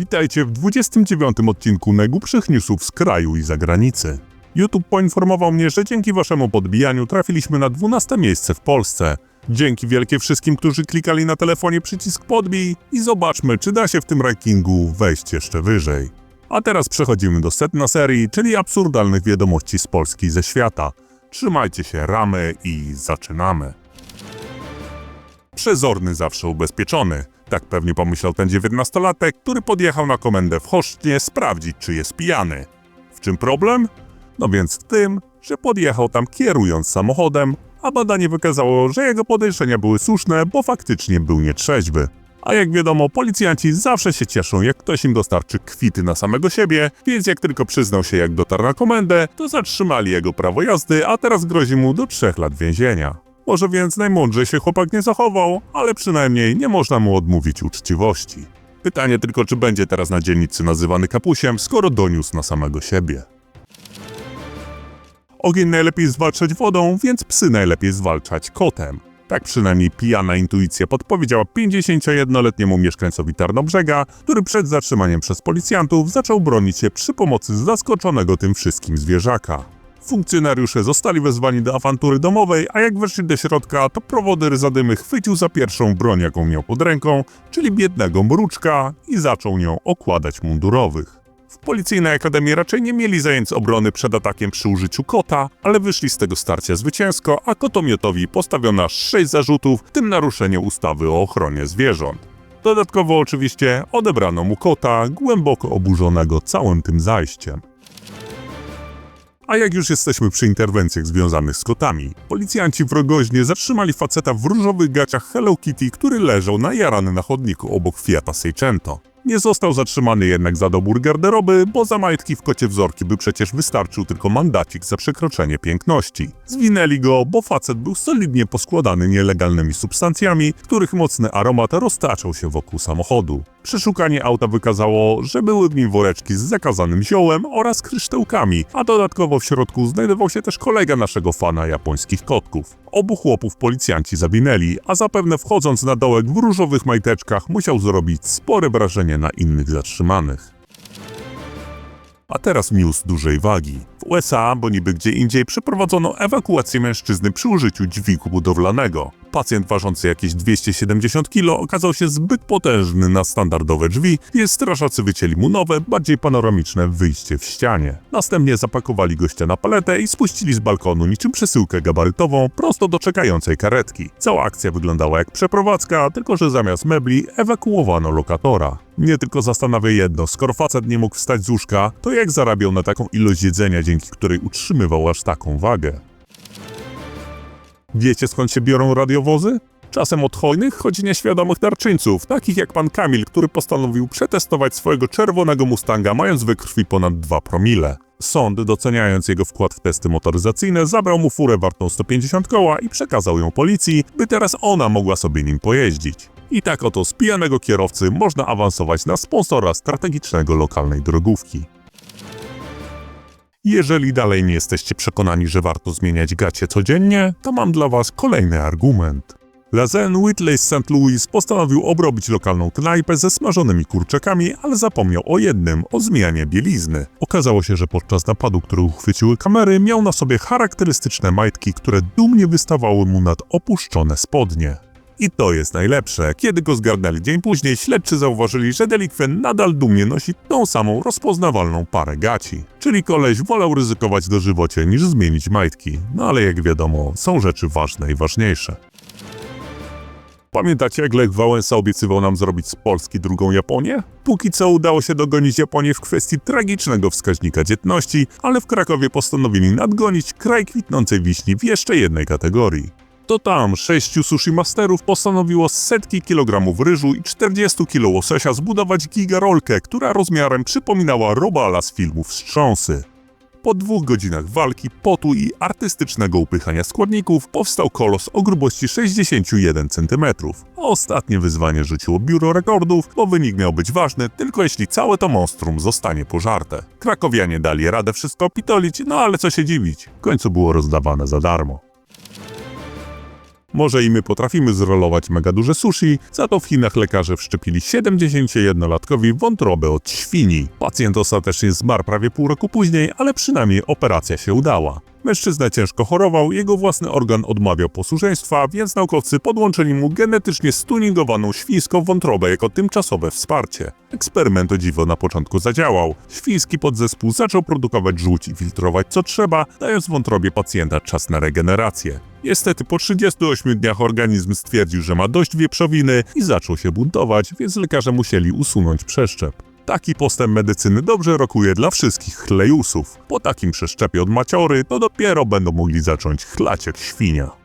Witajcie w 29 odcinku najgłupszych newsów z kraju i zagranicy. YouTube poinformował mnie, że dzięki waszemu podbijaniu trafiliśmy na 12 miejsce w Polsce. Dzięki wielkie wszystkim, którzy klikali na telefonie przycisk podbij i zobaczmy, czy da się w tym rankingu wejść jeszcze wyżej. A teraz przechodzimy do setna serii, czyli absurdalnych wiadomości z Polski i ze świata. Trzymajcie się ramy i zaczynamy. Przezorny zawsze ubezpieczony. Tak pewnie pomyślał ten dziewiętnastolatek, który podjechał na komendę w Choszcznie sprawdzić, czy jest pijany. W czym problem? No więc w tym, że podjechał tam kierując samochodem, a badanie wykazało, że jego podejrzenia były słuszne, bo faktycznie był nietrzeźwy. A jak wiadomo, policjanci zawsze się cieszą, jak ktoś im dostarczy kwity na samego siebie, więc jak tylko przyznał się, jak dotarł na komendę, to zatrzymali jego prawo jazdy, a teraz grozi mu do trzech lat więzienia. Może więc najmądrzej się chłopak nie zachował, ale przynajmniej nie można mu odmówić uczciwości. Pytanie tylko, czy będzie teraz na dzielnicy nazywany kapusiem, skoro doniósł na samego siebie. Ogień najlepiej zwalczać wodą, więc psy najlepiej zwalczać kotem. Tak przynajmniej pijana intuicja podpowiedziała 51-letniemu mieszkańcowi Tarnobrzega, który przed zatrzymaniem przez policjantów zaczął bronić się przy pomocy zaskoczonego tym wszystkim zwierzaka. Funkcjonariusze zostali wezwani do awantury domowej, a jak weszli do środka, to prowodyr zadymy chwycił za pierwszą broń, jaką miał pod ręką, czyli biednego mruczka i zaczął nią okładać mundurowych. W policyjnej akademii raczej nie mieli zajęć obrony przed atakiem przy użyciu kota, ale wyszli z tego starcia zwycięsko, a kotomiotowi postawiono aż 6 zarzutów, w tym naruszenie ustawy o ochronie zwierząt. Dodatkowo oczywiście odebrano mu kota, głęboko oburzonego całym tym zajściem. A jak już jesteśmy przy interwencjach związanych z kotami, policjanci w Rogoźnie zatrzymali faceta w różowych gaciach Hello Kitty, który leżał najarany na chodniku obok Fiata Seicento. Nie został zatrzymany jednak za dobór garderoby, bo za majtki w kocie wzorki by przecież wystarczył tylko mandacik za przekroczenie piękności. Zwinęli go, bo facet był solidnie poskładany nielegalnymi substancjami, których mocny aromat roztaczał się wokół samochodu. Przeszukanie auta wykazało, że były w nim woreczki z zakazanym ziołem oraz kryształkami, a dodatkowo w środku znajdował się też kolega naszego fana japońskich kotków. Obu chłopów policjanci zawinęli, a zapewne wchodząc na dołek w różowych majteczkach musiał zrobić spore wrażenie na innych zatrzymanych. A teraz news dużej wagi. W USA, bo niby gdzie indziej, przeprowadzono ewakuację mężczyzny przy użyciu dźwigu budowlanego. Pacjent ważący jakieś 270 kg okazał się zbyt potężny na standardowe drzwi, więc strażacy wycięli mu nowe, bardziej panoramiczne wyjście w ścianie. Następnie zapakowali gościa na paletę i spuścili z balkonu niczym przesyłkę gabarytową prosto do czekającej karetki. Cała akcja wyglądała jak przeprowadzka, tylko że zamiast mebli ewakuowano lokatora. Mnie tylko zastanawia jedno, skoro facet nie mógł wstać z łóżka, to jak zarabiał na taką ilość jedzenia, dzięki której utrzymywał aż taką wagę? Wiecie skąd się biorą radiowozy? Czasem od hojnych, choć nieświadomych darczyńców, takich jak pan Kamil, który postanowił przetestować swojego czerwonego Mustanga, mając we krwi ponad 2 promile. Sąd, doceniając jego wkład w testy motoryzacyjne, zabrał mu furę wartą 150 koła i przekazał ją policji, by teraz ona mogła sobie nim pojeździć. I tak oto z pijanego kierowcy można awansować na sponsora strategicznego lokalnej drogówki. Jeżeli dalej nie jesteście przekonani, że warto zmieniać gacie codziennie, to mam dla was kolejny argument. Lazen Whitley z St. Louis postanowił obrobić lokalną knajpę ze smażonymi kurczakami, ale zapomniał o jednym, o zmianie bielizny. Okazało się, że podczas napadu, który uchwyciły kamery, miał na sobie charakterystyczne majtki, które dumnie wystawały mu nad opuszczone spodnie. I to jest najlepsze. Kiedy go zgarnęli dzień później, śledczy zauważyli, że delikwent nadal dumnie nosi tą samą rozpoznawalną parę gaci. Czyli koleś wolał ryzykować dożywocie niż zmienić majtki. No ale jak wiadomo, są rzeczy ważne i ważniejsze. Pamiętacie, jak Lech Wałęsa obiecywał nam zrobić z Polski drugą Japonię? Póki co udało się dogonić Japonię w kwestii tragicznego wskaźnika dzietności, ale w Krakowie postanowili nadgonić kraj kwitnącej wiśni w jeszcze jednej kategorii. To tam sześciu sushi masterów postanowiło z setki kilogramów ryżu i 40 kilo łososia zbudować gigarolkę, która rozmiarem przypominała robala z filmów Wstrząsy. Po dwóch godzinach walki, potu i artystycznego upychania składników powstał kolos o grubości 61 cm. Ostatnie wyzwanie rzuciło biuro rekordów, bo wynik miał być ważny tylko jeśli całe to monstrum zostanie pożarte. Krakowianie dali radę wszystko opitolić, no ale co się dziwić, w końcu było rozdawane za darmo. Może i my potrafimy zrolować mega duże sushi, za to w Chinach lekarze wszczepili 71-latkowi wątrobę od świni. Pacjent ostatecznie zmarł prawie pół roku później, ale przynajmniej operacja się udała. Mężczyzna ciężko chorował, jego własny organ odmawiał posłuszeństwa, więc naukowcy podłączyli mu genetycznie stuningowaną świńską wątrobę jako tymczasowe wsparcie. Eksperyment o dziwo na początku zadziałał. Świński podzespół zaczął produkować żółć i filtrować co trzeba, dając wątrobie pacjenta czas na regenerację. Niestety po 38 dniach organizm stwierdził, że ma dość wieprzowiny i zaczął się buntować, więc lekarze musieli usunąć przeszczep. Taki postęp medycyny dobrze rokuje dla wszystkich chlejusów. Po takim przeszczepie od maciory to dopiero będą mogli zacząć chlać jak świnia.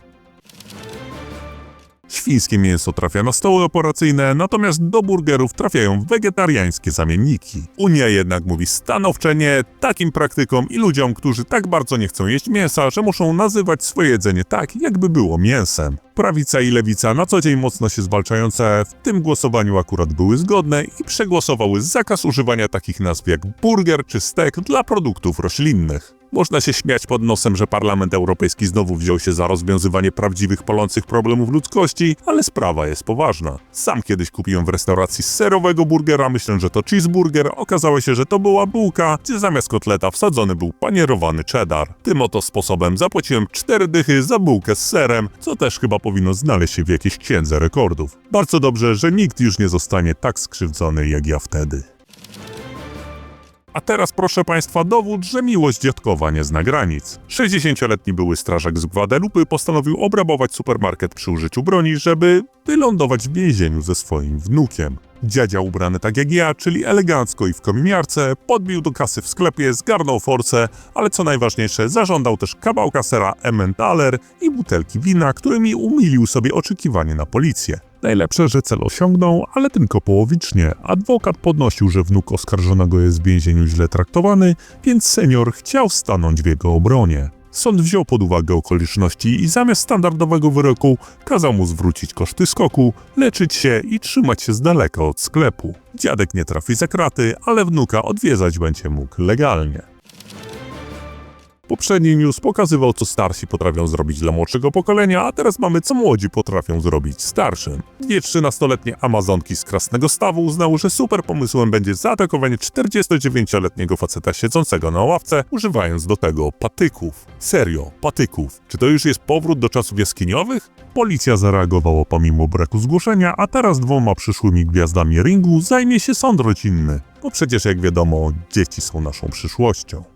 Świńskie mięso trafia na stoły operacyjne, natomiast do burgerów trafiają wegetariańskie zamienniki. Unia jednak mówi stanowcze nie takim praktykom i ludziom, którzy tak bardzo nie chcą jeść mięsa, że muszą nazywać swoje jedzenie tak, jakby było mięsem. Prawica i lewica na co dzień mocno się zwalczające w tym głosowaniu akurat były zgodne i przegłosowały zakaz używania takich nazw jak burger czy steak dla produktów roślinnych. Można się śmiać pod nosem, że Parlament Europejski znowu wziął się za rozwiązywanie prawdziwych palących problemów ludzkości, ale sprawa jest poważna. Sam kiedyś kupiłem w restauracji serowego burgera, myślę, że to cheeseburger, okazało się, że to była bułka, gdzie zamiast kotleta wsadzony był panierowany cheddar. Tym oto sposobem zapłaciłem 4 dychy za bułkę z serem, co też chyba powinno znaleźć się w jakiejś księdze rekordów. Bardzo dobrze, że nikt już nie zostanie tak skrzywdzony jak ja wtedy. A teraz proszę Państwa dowód, że miłość dziadkowa nie zna granic. 60-letni były strażak z Guadalupe postanowił obrabować supermarket przy użyciu broni, żeby wylądować w więzieniu ze swoim wnukiem. Dziadzia ubrany tak jak ja, czyli elegancko i w kominiarce, podbił do kasy w sklepie, zgarnął force, ale co najważniejsze, zażądał też kawałka sera Emmentaler i butelki wina, którymi umilił sobie oczekiwanie na policję. Najlepsze, że cel osiągnął, ale tylko połowicznie. Adwokat podnosił, że wnuk oskarżonego jest w więzieniu źle traktowany, więc senior chciał stanąć w jego obronie. Sąd wziął pod uwagę okoliczności i zamiast standardowego wyroku kazał mu zwrócić koszty skoku, leczyć się i trzymać się z daleka od sklepu. Dziadek nie trafi za kraty, ale wnuka odwiedzać będzie mógł legalnie. Poprzedni news pokazywał, co starsi potrafią zrobić dla młodszego pokolenia, a teraz mamy, co młodzi potrafią zrobić starszym. Dwie 13-letnie Amazonki z Krasnego Stawu uznały, że super pomysłem będzie zaatakowanie 49-letniego faceta siedzącego na ławce, używając do tego patyków. Serio, patyków. Czy to już jest powrót do czasów jaskiniowych? Policja zareagowała pomimo braku zgłoszenia, a teraz dwoma przyszłymi gwiazdami ringu zajmie się sąd rodzinny. Bo przecież, jak wiadomo, dzieci są naszą przyszłością.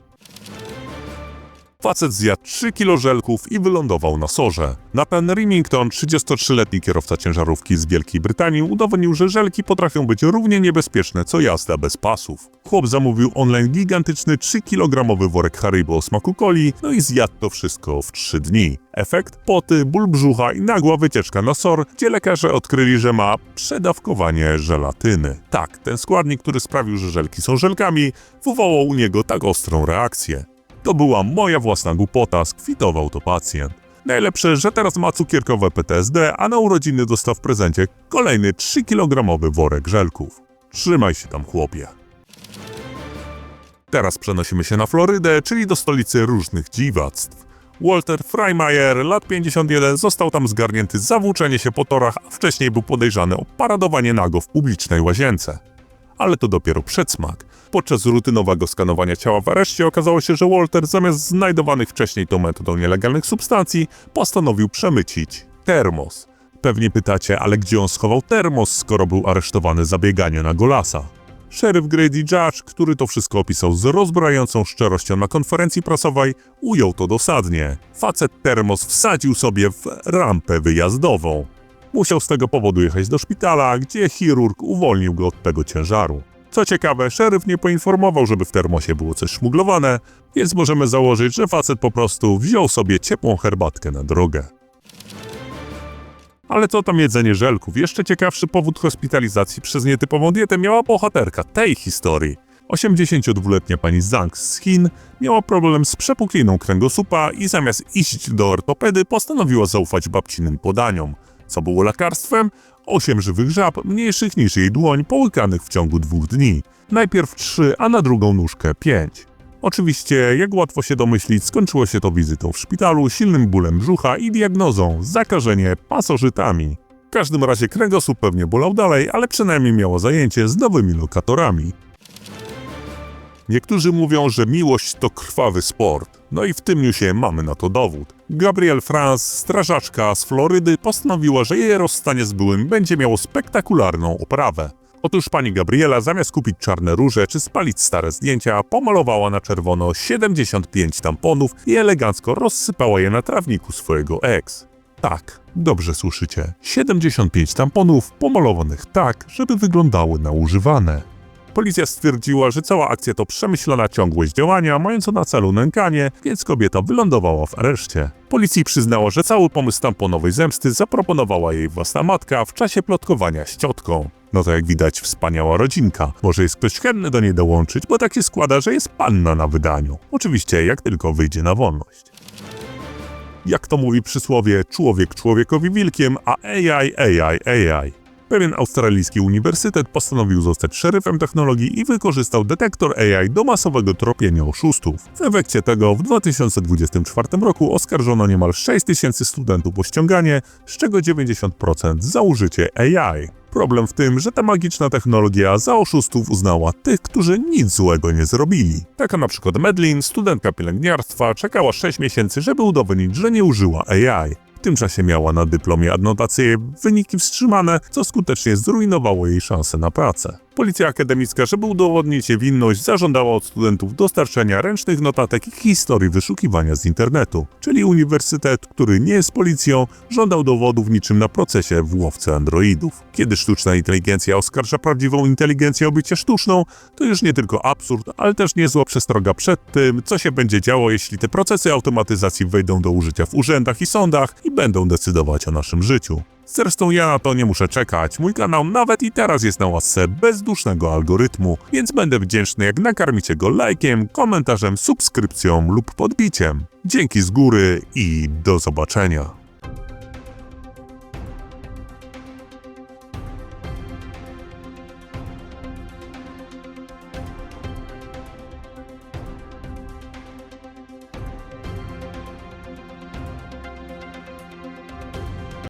Facet zjadł 3 kilo żelków i wylądował na sorze. Nathan Remington, 33-letni kierowca ciężarówki z Wielkiej Brytanii, udowodnił, że żelki potrafią być równie niebezpieczne co jazda bez pasów. Chłop zamówił online gigantyczny 3-kilogramowy worek Haribo o smaku coli, no i zjadł to wszystko w 3 dni. Efekt? Poty, ból brzucha i nagła wycieczka na SOR, gdzie lekarze odkryli, że ma przedawkowanie żelatyny. Tak, ten składnik, który sprawił, że żelki są żelkami, wywołał u niego tak ostrą reakcję. To była moja własna głupota, skwitował to pacjent. Najlepsze, że teraz ma cukierkowe PTSD, a na urodziny dostał w prezencie kolejny 3-kilogramowy worek żelków. Trzymaj się tam, chłopie. Teraz przenosimy się na Florydę, czyli do stolicy różnych dziwactw. Walter Freimeyer, lat 51, został tam zgarnięty za włóczenie się po torach, a wcześniej był podejrzany o paradowanie nago w publicznej łazience. Ale to dopiero przedsmak. Podczas rutynowego skanowania ciała w areszcie okazało się, że Walter zamiast znajdowanych wcześniej tą metodą nielegalnych substancji, postanowił przemycić termos. Pewnie pytacie, ale gdzie on schował termos, skoro był aresztowany za bieganie na golasa? Szeryf Grady Judge, który to wszystko opisał z rozbrajającą szczerością na konferencji prasowej, ujął to dosadnie. Facet termos wsadził sobie w rampę wyjazdową. Musiał z tego powodu jechać do szpitala, gdzie chirurg uwolnił go od tego ciężaru. Co ciekawe, szeryf nie poinformował, żeby w termosie było coś szmuglowane, więc możemy założyć, że facet po prostu wziął sobie ciepłą herbatkę na drogę. Ale co tam jedzenie żelków? Jeszcze ciekawszy powód hospitalizacji przez nietypową dietę miała bohaterka tej historii. 82-letnia pani Zhang z Chin miała problem z przepukliną kręgosłupa i zamiast iść do ortopedy postanowiła zaufać babcinym podaniom. Co było lekarstwem? Osiem żywych żab, mniejszych niż jej dłoń, połykanych w ciągu dwóch dni. Najpierw trzy, a na drugą nóżkę pięć. Oczywiście, jak łatwo się domyślić, skończyło się to wizytą w szpitalu, silnym bólem brzucha i diagnozą zakażenie pasożytami. W każdym razie kręgosłup pewnie bolał dalej, ale przynajmniej miało zajęcie z nowymi lokatorami. Niektórzy mówią, że miłość to krwawy sport. No i w tym newsie mamy na to dowód. Gabrielle France, strażaczka z Florydy, postanowiła, że jej rozstanie z byłym będzie miało spektakularną oprawę. Otóż pani Gabriela zamiast kupić czarne róże czy spalić stare zdjęcia, pomalowała na czerwono 75 tamponów i elegancko rozsypała je na trawniku swojego ex. Tak, dobrze słyszycie. 75 tamponów pomalowanych tak, żeby wyglądały na używane. Policja stwierdziła, że cała akcja to przemyślana ciągłość działania, mająca na celu nękanie, więc kobieta wylądowała w areszcie. Policji przyznała, że cały pomysł tamponowej zemsty zaproponowała jej własna matka w czasie plotkowania z ciotką. No to jak widać wspaniała rodzinka. Może jest ktoś chętny do niej dołączyć, bo tak się składa, że jest panna na wydaniu. Oczywiście jak tylko wyjdzie na wolność. Jak to mówi przysłowie, człowiek człowiekowi wilkiem, a AI, AI, AI. Pewien australijski uniwersytet postanowił zostać szeryfem technologii i wykorzystał detektor AI do masowego tropienia oszustów. W efekcie tego w 2024 roku oskarżono niemal 6 tysięcy studentów o ściąganie, z czego 90% za użycie AI. Problem w tym, że ta magiczna technologia za oszustów uznała tych, którzy nic złego nie zrobili. Taka na przykład Medlin, studentka pielęgniarstwa, czekała 6 miesięcy, żeby udowodnić, że nie użyła AI. W tym czasie miała na dyplomie adnotację wyniki wstrzymane, co skutecznie zrujnowało jej szanse na pracę. Policja akademicka, żeby udowodnić jej winność, zażądała od studentów dostarczenia ręcznych notatek i historii wyszukiwania z internetu. Czyli uniwersytet, który nie jest policją, żądał dowodów niczym na procesie w łowce androidów. Kiedy sztuczna inteligencja oskarża prawdziwą inteligencję o bycie sztuczną, to już nie tylko absurd, ale też niezła przestroga przed tym, co się będzie działo, jeśli te procesy automatyzacji wejdą do użycia w urzędach i sądach i będą decydować o naszym życiu. Zresztą ja na to nie muszę czekać. Mój kanał nawet i teraz jest na łasce bezdusznego algorytmu, więc będę wdzięczny jak nakarmicie go lajkiem, komentarzem, subskrypcją lub podbiciem. Dzięki z góry i do zobaczenia.